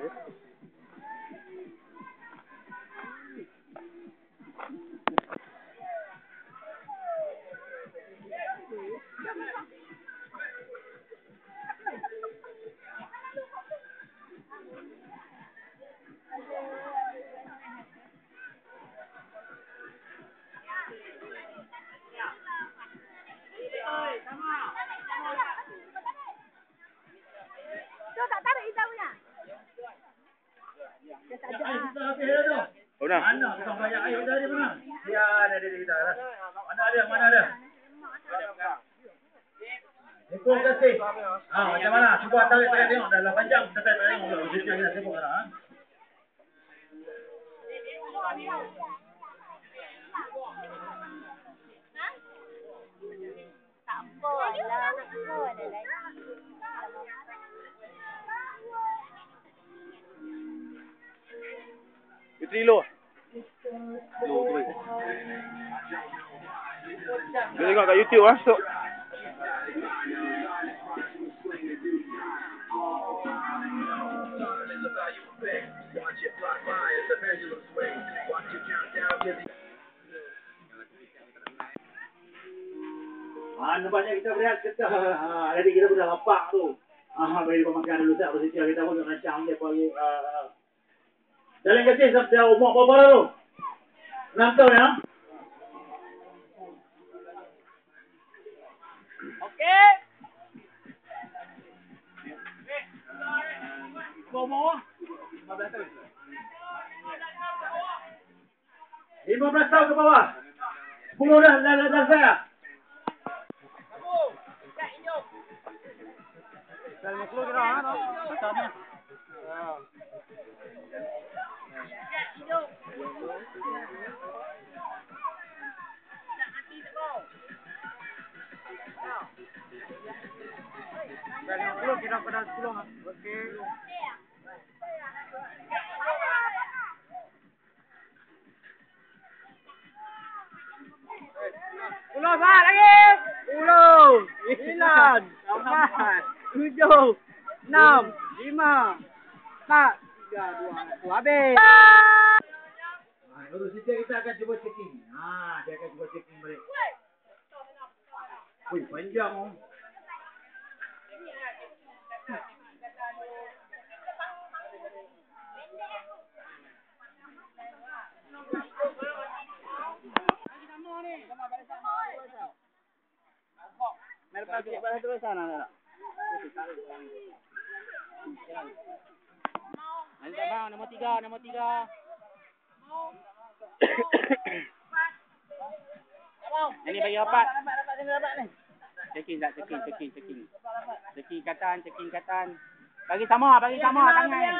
Oh, dah. Mana tukang bayar air kita ni mana? Dia ada di kita lah. Mana ada? Mana ada? Terima kasih. Ha, macam mana? Cuba tarik tarik tengok dah 8 jam kita tarik tengok dulu. Sini kita tengok. Ha? Tak boleh lah, nak boleh lagi. Dia tengok kat YouTube ah, so. Ha, nampaknya kita berehat kita. Ha, jadi kita sudah lapar tu. Ha, bagi pemakan dulu tak bersedia kita pun nak rancang dia pagi. Ha, Jalan kasih sampai umur berapa lah tu? 6 tahun ya? Okey. Bawa 15 tahun ke bawah. 10 dah dah dah, dah saya. Puluh sah lagi. Puluh. Sembilan. Lapan. Tujuh. Enam. Lima. Empat. Tiga. Dua. Satu. Habis. Ha, baru setiap kita akan cuba checking. Ha, dia akan cuba checking balik. Wih, panjang oh. Mari pergi pada terus sana nak. Nanti bang, nombor tiga, nombor tiga. Ini bagi empat. Checking tak, checking, checking, checking. Checking katan, checking katan. Bagi sama, bagi sama tangan.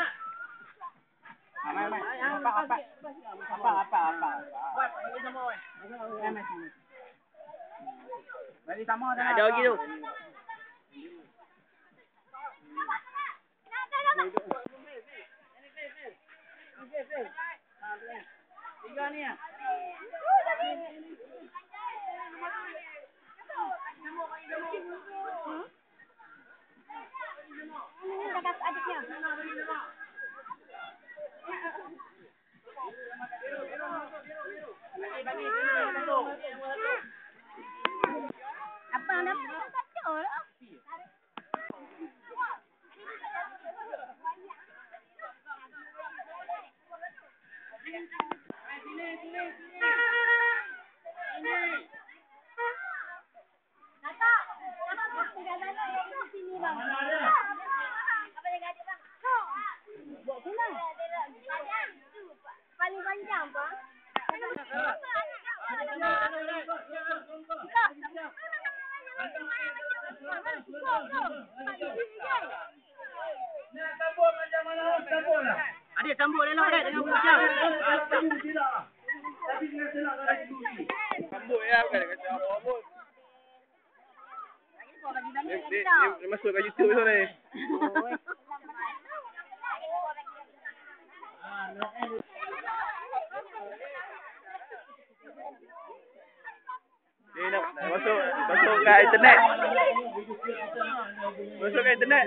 Ah, mai, mai. Apa, apa. Apa, apa, apa. Bagi sama, weh. Bagi sama dah. Ada lagi tu. Tiga ni ya. Ini dah adiknya. Bagi, bagi. Satu. Apa yang dapat? Tak lah. Paling panjang apa? Nak tabur macam mana? Tabur lah. Adik sambut dia lah dengan bujang. Tabur tidak lah. Tapi dengan senang tak ada sendiri. Sambut ya, bukan dia kata apa pun. Dia, dia, dia, dia masuk kat YouTube tu ni. Dia nak nak masuk masuk kat internet. Masuk kat internet.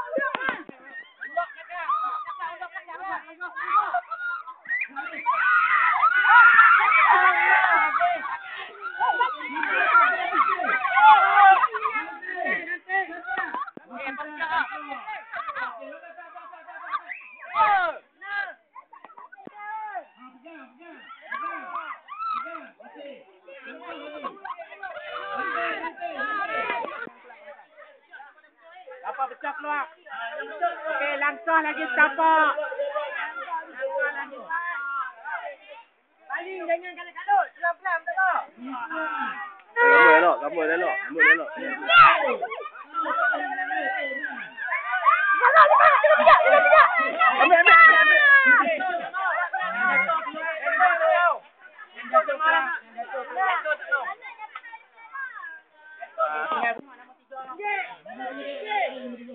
Apa pecah keluar? Okey, langsung lagi tapak. Paling jangan kalut-kalut. Pelan-pelan betul. Gambar elok, gambar elok, gambar elok. em em em Yeah.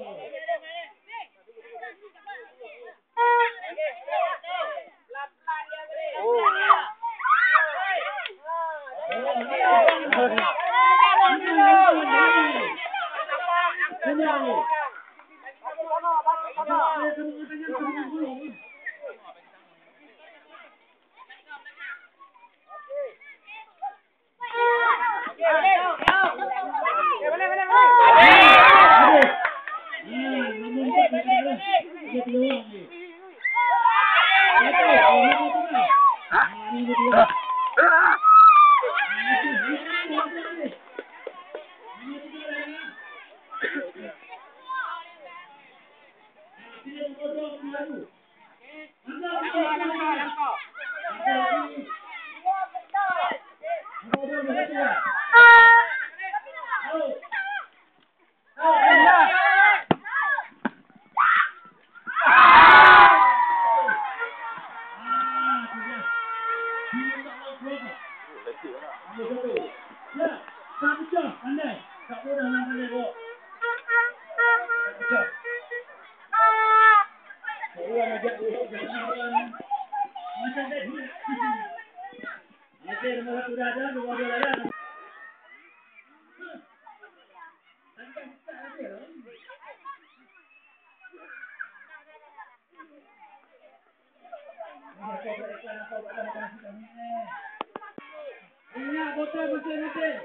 Ingat botol mesin-mesin.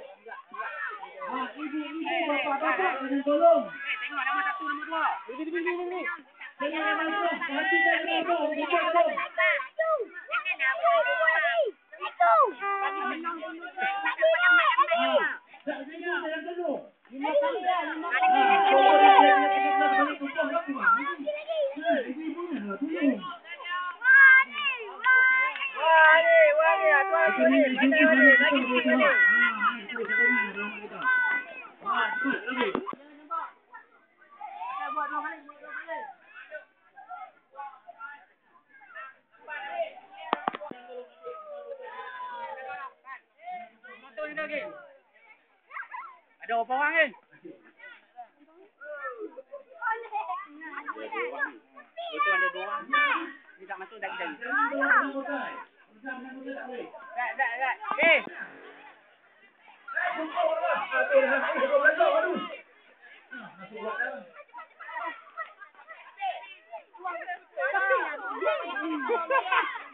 Ah, ibu-ibu, bapak-bapak kena tolong. Tengok nama satu, nama dua. Ini, ini, ini, ini. Jangan masuk, hati tak kena tolong. Bukan tolong. Ah, tak dengar, jangan tolong. Ah, kalau dia kena kena balik tumpah lagi, Mak. Ah, ibu-ibu ni lah, tolong. Kita ni, kita ni, kita ni, kita ni. Ah, itu dia kata ni, orang kita. Ah, cepat, lagi. Motor ni dah, geng. Ada berapa orang, geng? Betul ada dua orang. Ni tak masuk dah kita. Tak, tak. Okey.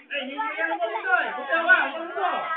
Eh, ni ni yang nombor betul. Betul bang, yang nombor.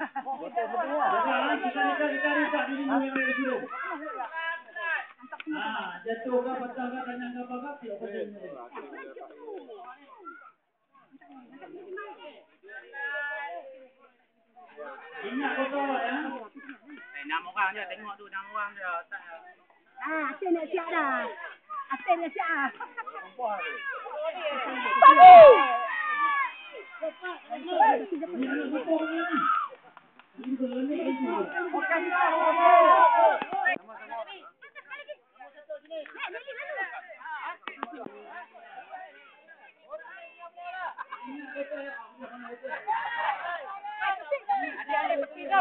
Jangan, kita ni kan kita risau diri ni yang ada suruh. Ah, jatuh ke, patah ke, tanyang ke, apa ke, tidak pasal ni. Ingat kau kawan ya. Eh, nama orang je. Tengok tu nama orang je. Tak. Ah, Asyik nak siap dah. Asyik nak siap. Ini anak betul ni. Ini berlenik ini. Adik-adik pergi tu.